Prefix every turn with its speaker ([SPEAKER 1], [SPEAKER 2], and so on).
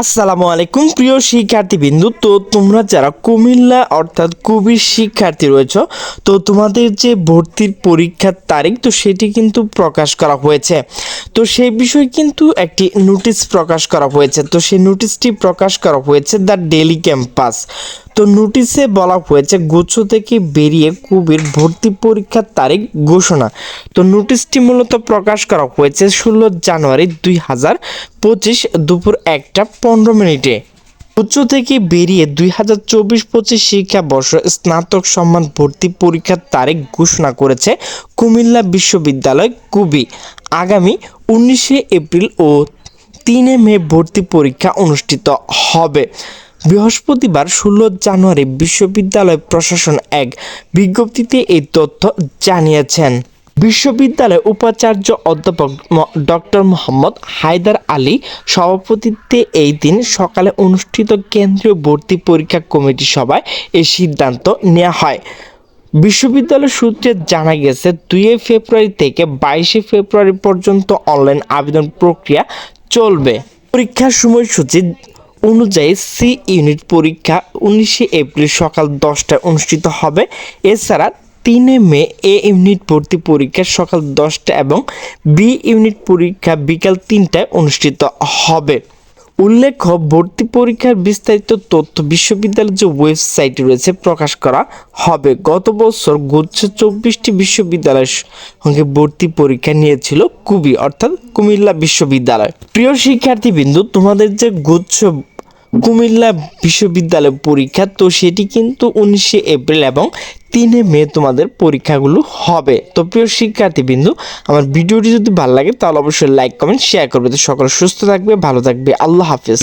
[SPEAKER 1] আসসালামু আলাইকুম প্রিয় শিক্ষার্থীবৃন্দু। তো তোমরা যারা কুমিল্লা অর্থাৎ কবির শিক্ষার্থী রয়েছ, তো তোমাদের যে ভর্তির পরীক্ষার তারিখ, তো সেটি কিন্তু প্রকাশ করা হয়েছে। তো সেই বিষয়ে কিন্তু একটি নোটিশ প্রকাশ করা হয়েছে। তো সেই নোটিশটি প্রকাশ করা হয়েছে দ্য ডেলি ক্যাম্পাস। তো নোটিশে বলা হয়েছে, গুচ্ছ থেকে বেরিয়ে কুবির ভর্তি পরীক্ষার তারিখ ঘোষণা। তো নোটিশটি মূলত প্রকাশ করা হয়েছে ষোলো জানুয়ারি দুই হাজার পঁচিশ দুপুর একটা পনেরো মিনিটে। উচ্চ থেকে বেরিয়ে দুই হাজার চব্বিশ পঁচিশ শিক্ষাবর্ষ স্নাতক সম্মান ভর্তি পরীক্ষার তারিখ ঘোষণা করেছে কুমিল্লা বিশ্ববিদ্যালয় কুবি। আগামী উনিশে এপ্রিল ও তিনে মে ভর্তি পরীক্ষা অনুষ্ঠিত হবে। বৃহস্পতিবার ষোলো জানুয়ারি বিশ্ববিদ্যালয় প্রশাসন এক বিজ্ঞপ্তিতে এই তথ্য জানিয়েছেন। বিশ্ববিদ্যালয়ের উপাচার্য অধ্যাপক ডক্টর মোহাম্মদ হায়দার আলী সভাপতিত্বে এই দিন সকালে অনুষ্ঠিত কেন্দ্রীয় ভর্তি পরীক্ষা কমিটি সভায় এই সিদ্ধান্ত নেওয়া হয়। বিশ্ববিদ্যালয় সূত্রে জানা গেছে, দুই ফেব্রুয়ারি থেকে বাইশে ফেব্রুয়ারি পর্যন্ত অনলাইন আবেদন প্রক্রিয়া চলবে। পরীক্ষার সময়সূচি অনুযায়ী সি ইউনিট পরীক্ষা উনিশে এপ্রিল সকাল দশটায় অনুষ্ঠিত হবে। এছাড়া তিনে মে এ ইউনিট ভর্তি পরীক্ষা সকাল দশটা এবং বি ইউনিট পরীক্ষা বিকাল তিনটায় অনুষ্ঠিত হবে। উল্লেখ্য, ভর্তি পরীক্ষার বিস্তারিত তথ্য বিশ্ববিদ্যালয়ের যে ওয়েবসাইট রয়েছে প্রকাশ করা হবে। গত বছর গুচ্ছ চব্বিশটি বিশ্ববিদ্যালয়ের সঙ্গে ভর্তি পরীক্ষা নিয়েছিল কুবি, অর্থাৎ কুমিল্লা বিশ্ববিদ্যালয়। প্রিয় শিক্ষার্থীবৃন্দু, তোমাদের যে গুচ্ছ কুমিল্লা বিশ্ববিদ্যালয় পরীক্ষা, তো সেটি কিন্তু উনিশে এপ্রিল এবং তিনে মে তোমাদের পরীক্ষাগুলো হবে। তো প্রিয় শিক্ষার্থীবৃন্দু, আমার ভিডিওটি যদি ভালো লাগে, তাহলে অবশ্যই লাইক কমেন্ট শেয়ার করবে। তো সকলে সুস্থ থাকবে, ভালো থাকবে। আল্লাহ হাফেজ।